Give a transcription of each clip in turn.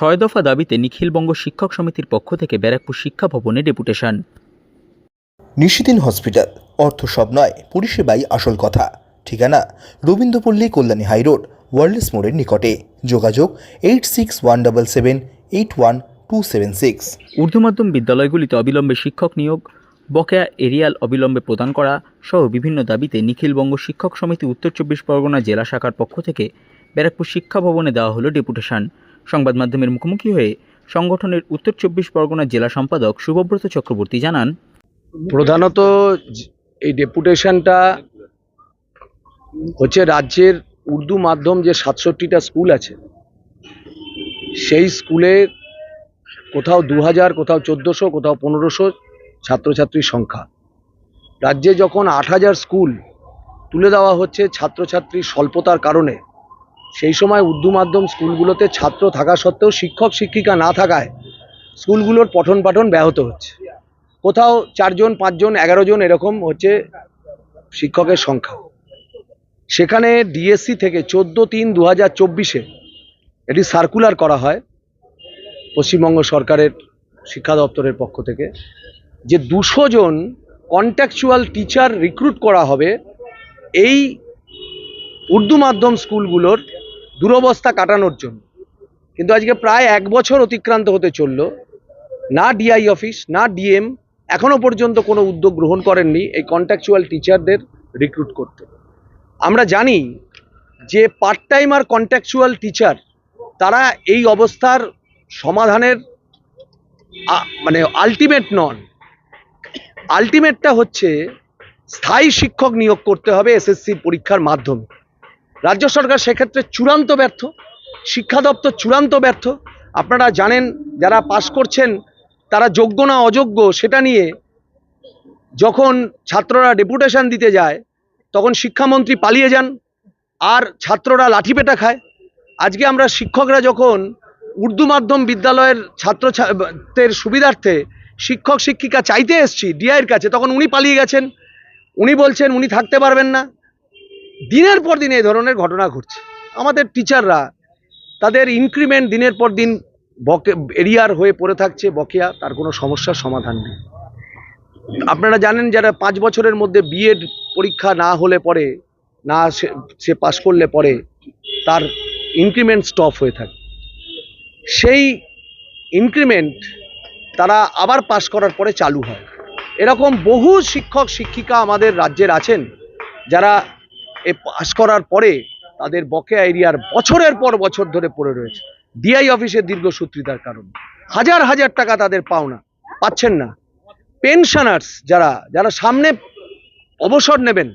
ছয় দফা দাবিতে নিখিলবঙ্গ শিক্ষক সমিতির পক্ষ থেকে ব্যারাকপুর শিক্ষা ভবনে ডেপুটেশন। নিশিদিন হসপিটাল অর্থ সব নয় পরিষেবাই আসল কথা। ঠিকানা রবীন্দ্রপল্লী কল্যাণী হাইরোড ওয়ার্ল্ডস মোড়ের নিকটে। যোগাযোগ eight six one double seven eight one two seven six. Urdu মাধ্যম বিদ্যালয়গুলিতে অবিলম্বে শিক্ষক নিয়োগ বকেয়া এরিয়াল অবিলম্বে প্রদান করা সহ বিভিন্ন দাবিতে নিখিলবঙ্গ শিক্ষক সমিতি উত্তর চব্বিশ পরগনা জেলা শাখার পক্ষ থেকে ব্যারাকপুর শিক্ষা ভবনে দেওয়া হলো ডেপুটেশন। সংবাদ মাধ্যমের মুখোমুখি হয়ে সংগঠনের উত্তর চব্বিশ পরগনা জেলা সম্পাদক শুভব্রত চক্রবর্তী জানান। প্রধানত এই ডেপুটেশনটা হচ্ছে রাজ্যের উর্দু মাধ্যম যে সাতষট্টিটা স্কুল আছে, সেই স্কুলে কোথাও দু হাজার, কোথাও চোদ্দোশো, কোথাও পনেরোশো ছাত্রছাত্রীর সংখ্যা। রাজ্যে যখন আট হাজার স্কুল তুলে দেওয়া হচ্ছে ছাত্রছাত্রীর স্বল্পতার কারণে সেই সময় উর্দু মাধ্যম স্কুলগুলোতে ছাত্র থাকা সত্ত্বেও শিক্ষক, শিক্ষিকা না থাকায় স্কুলগুলোর পঠন পাঠন ব্যাহত হচ্ছে। কোথাও চারজন, পাঁচজন, এগারো জন এরকম হচ্ছে শিক্ষকের সংখ্যা। সেখানে ডিএসসি থেকে চোদ্দ তিন দু হাজার চব্বিশে এটি সার্কুলার করা হয় পশ্চিমবঙ্গ সরকারের শিক্ষা দপ্তরের পক্ষ থেকে যে দুশো জন কন্ট্যাকচুয়াল টিচার রিক্রুট করা হবে এই উর্দু মাধ্যম স্কুলগুলোর দুরবস্থা কাটানোর জন্য। কিন্তু আজকে প্রায় এক বছর অতিক্রান্ত হতে চলল। না ডিআই অফিস না ডিএম এখনও পর্যন্ত কোনো উদ্যোগ গ্রহণ করেননি এই কন্ট্রাকচুয়াল টিচারদের রিক্রুট করতে। আমরা জানি যে পার্ট টাইম আর কন্ট্রাকচুয়াল টিচার তারা এই অবস্থার সমাধানের মানে আলটিমেট নন। আলটিমেটটা হচ্ছে স্থায়ী শিক্ষক নিয়োগ করতে হবে এসএসসি পরীক্ষার মাধ্যমে। রাজ্য সরকার সেক্ষেত্রে চূড়ান্ত ব্যর্থ, শিক্ষা দপ্তর চূড়ান্ত ব্যর্থ। আপনারা জানেন, যারা পাশ করছেন, তারা যোগ্য না অযোগ্য সেটা নিয়ে যখন ছাত্ররা ডেপুটেশন দিতে যায়, তখন শিক্ষামন্ত্রী পালিয়ে যান, আর ছাত্ররা লাঠিপেটা খায়। আজকে আমরা শিক্ষকরা যখন উর্দু মাধ্যম বিদ্যালয়ের ছাত্র সুবিধার্থে শিক্ষক শিক্ষিকা চাইতে এসছি, ডিআইয়ের কাছে, তখন উনি পালিয়ে গেছেন। উনি বলছেন, উনি থাকতে পারবেন না। দিনের পর দিন এই ধরনের ঘটনা ঘটছে। আমাদের টিচাররা তাদের ইনক্রিমেন্ট দিনের পর দিন বকে এরিয়ার হয়ে পড়ে থাকছে, বকেয়া, তার কোনো সমস্যার সমাধান নেই। আপনারা জানেন যারা পাঁচ বছরের মধ্যে বিএড পরীক্ষা না হলে পরে, না সে- পাশ করলে পরে, তার ইনক্রিমেন্ট স্টপ হয়ে থাকে। সেই ইনক্রিমেন্ট তারা আবার পাশ করার পরে চালু হয়। এরকম বহু শিক্ষক, শিক্ষিকা আমাদের রাজ্যের আছেন, যারা পাশ করার পরে তাদের বকেয়া এরিয়ার বছরের পর বছর ধরে পড়ে রয়েছে। ডিআই অফিসের দীর্ঘসূত্রিতার কারণে। হাজার হাজার টাকা তাদের পাওনা। পাচ্ছেন না। পেনশনার্স যারা যারা সামনে অবসর নেবেন,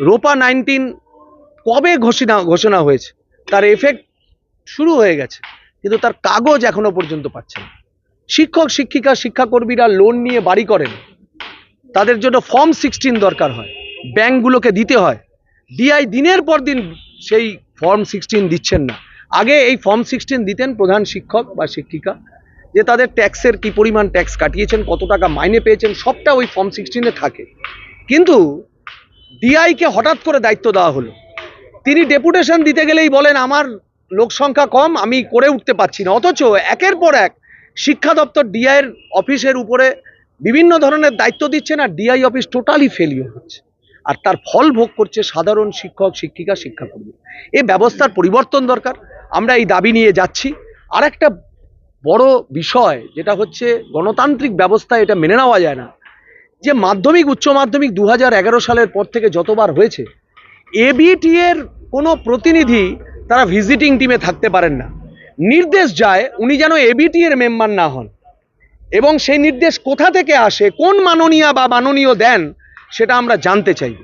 রোপা নাইনটিন কবে ঘোষণা ঘোষণা হয়েছে, তার এফেক্ট শুরু হয়ে গেছে, কিন্তু তার কাগজ এখনও পর্যন্ত পাচ্ছেন না। শিক্ষক, শিক্ষিকা, শিক্ষাকর্মীরা লোন নিয়ে বাড়ি করেন। তাদের জন্য ফর্ম সিক্সটিন দরকার হয়। ব্যাংকগুলোকে দিতে হয়। ডিআই দিনের পর দিন সেই ফর্ম সিক্সটিন দিচ্ছেন না। আগে এই ফর্ম সিক্সটিন দিতেন প্রধান শিক্ষক বা শিক্ষিকা, যে তাদের ট্যাক্সের কি পরিমাণ ট্যাক্স কাটিয়েছেন, কত টাকা মাইনে পেয়েছেন, সবটা ওই ফর্ম সিক্সটিনে থাকে। কিন্তু ডিআইকে হঠাৎ করে দায়িত্ব দেওয়া হলো। তিনি ডেপুটেশন দিতে গেলেই বলেন, আমার লোক সংখ্যা কম, আমি করে উঠতে পারছি না। অথচ একের পর এক শিক্ষা দপ্তর ডিআইয়ের অফিসের উপরে বিভিন্ন ধরনের দায়িত্ব দিচ্ছেন আর ডিআই অফিস টোটালি ফেলিওর হচ্ছে। আর তার ফল ভোগ করছে সাধারণ শিক্ষক, শিক্ষিকা, শিক্ষাকর্মী। এ ব্যবস্থার পরিবর্তন দরকার। আমরা এই দাবি নিয়ে যাচ্ছি। আর একটা বড় বিষয় যেটা হচ্ছে গণতান্ত্রিক ব্যবস্থা এটা মেনে নেওয়া যায় না। যে মাধ্যমিক, উচ্চ মাধ্যমিক দু হাজার এগারো সালের পর থেকে যতবার হয়েছে এবিটি এর কোনো প্রতিনিধি তারা ভিজিটিং টিমে থাকতে পারেন না। নির্দেশ যায় উনি যেন এবিটি এর মেম্বার না হন। এবং সেই নির্দেশ কোথা থেকে আসে, কোন মাননীয়া বা মাননীয় দেন সেটা আমরা জানতে চাই।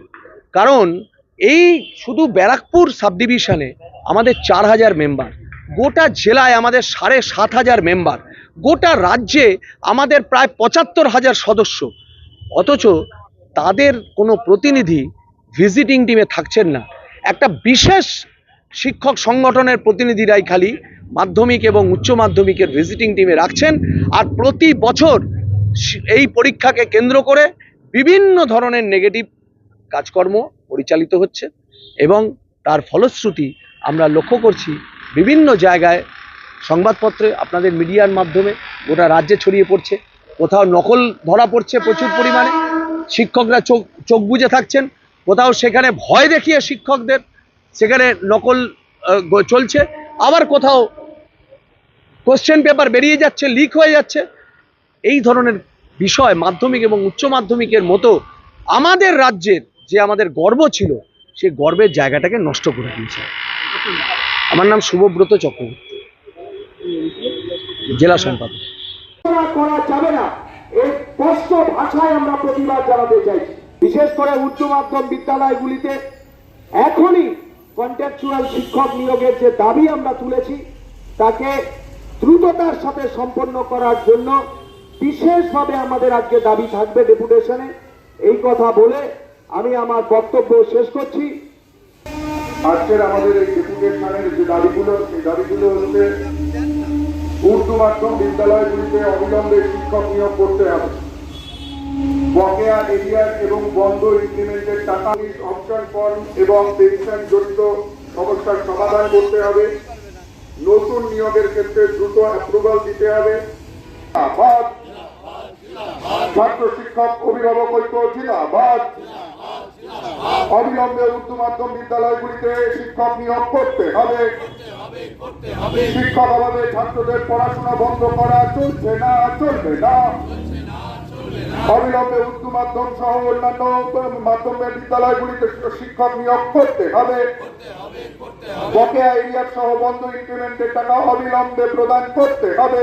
কারণ এই শুধু ব্যারাকপুর সাব ডিভিশনে আমাদের চার হাজার মেম্বার, গোটা জেলায় আমাদের সাড়ে সাত হাজার মেম্বার, গোটা রাজ্যে আমাদের প্রায় পঁচাত্তর হাজার সদস্য। অথচ তাদের কোনো প্রতিনিধি ভিজিটিং টিমে থাকছেন না। একটা বিশেষ শিক্ষক সংগঠনের প্রতিনিধিরাই খালি মাধ্যমিক এবং উচ্চ মাধ্যমিকের ভিজিটিং টিমে রাখছেন। আর প্রতি বছর এই পরীক্ষাকে কেন্দ্র করে বিভিন্ন ধরনের নেগেটিভ কাজকর্ম পরিচালিত হচ্ছে এবং তার ফলশ্রুতি আমরা লক্ষ্য করছি বিভিন্ন জায়গায় সংবাদপত্রে, আপনাদের মিডিয়ার মাধ্যমে গোটা রাজ্যে ছড়িয়ে পড়ছে। কোথাও নকল ধরা পড়ছে প্রচুর পরিমাণে। শিক্ষকরা চোখ চোখ বুজে থাকছেন। কোথাও সেখানে ভয় দেখিয়ে শিক্ষকদের সেখানে নকল চলছে। আবার কোথাও কোশ্চেন পেপার বেরিয়ে যাচ্ছে লিক হয়ে যাচ্ছে। এই ধরনের বিষয় মাধ্যমিক এবং উচ্চ মাধ্যমিকের মতো আমাদের রাজ্যের যে আমাদের গর্ব ছিল সেই গর্বের জায়গাটাকে নষ্ট করে দিয়েছে। আমার নাম শুভব্রত চক্রবর্তী, জেলা সম্পাদক। করা যাবে না। এই স্পষ্ট ভাষায় আমরা প্রতিবাদ জানাতে চাইছি বিশেষ করে উচ্চ মাধ্যম বিদ্যালয়গুলিতে এখনই কন্ট্রাকচুয়াল শিক্ষক নিয়োগের যে দাবি আমরা তুলেছি, তাকে দ্রুততার সাথে সম্পন্ন করার জন্য বিশেষভাবে আমাদের আজকে দাবি থাকবে ডেপুটেশনে। এই কথা বলে আমি আমার বক্তব্য শেষ করছি। আজকের আমাদের এই ডেপুটেশনের যে দাবিগুলো, সেই দাবিগুলো হচ্ছে উর্দু মাধ্যম বিদ্যালয়গুলিতে অবিলম্বে শিক্ষক নিয়োগ করতে হবে। বকেয়া এরিয়ার এবং বন্ধ ইমপ্লিমেন্টের টাকা অপশন ফর্ম এবং পেনশন জড়িত সমস্যার সমাধান করতে হবে। নতুন নিয়োগের ক্ষেত্রে দ্রুত অ্যাপ্রুভাল দিতে হবে। জিন্দাবাদ ছাত্র শিক্ষক, অভিভাবক ঐক্য, জিন্দাবাদ। অবিলম্বে উচ্চ মাধ্যম বিদ্যালয়গুলিতে শিক্ষক নিয়োগ করতে হবে। শিক্ষক অভাবে ছাত্রদের পড়াশোনা বন্ধ করা চলছে না, চলবে না। অবিলম্বে উচ্চ মাধ্যম সহ অন্যান্য মাধ্যমিক বিদ্যালয়গুলিতে শিক্ষক নিয়োগ করতে হবে। বকেয়া এরিয়ার সহ বন্ধ ইনক্রিমেন্টের টাকা অবিলম্বে প্রদান করতে হবে।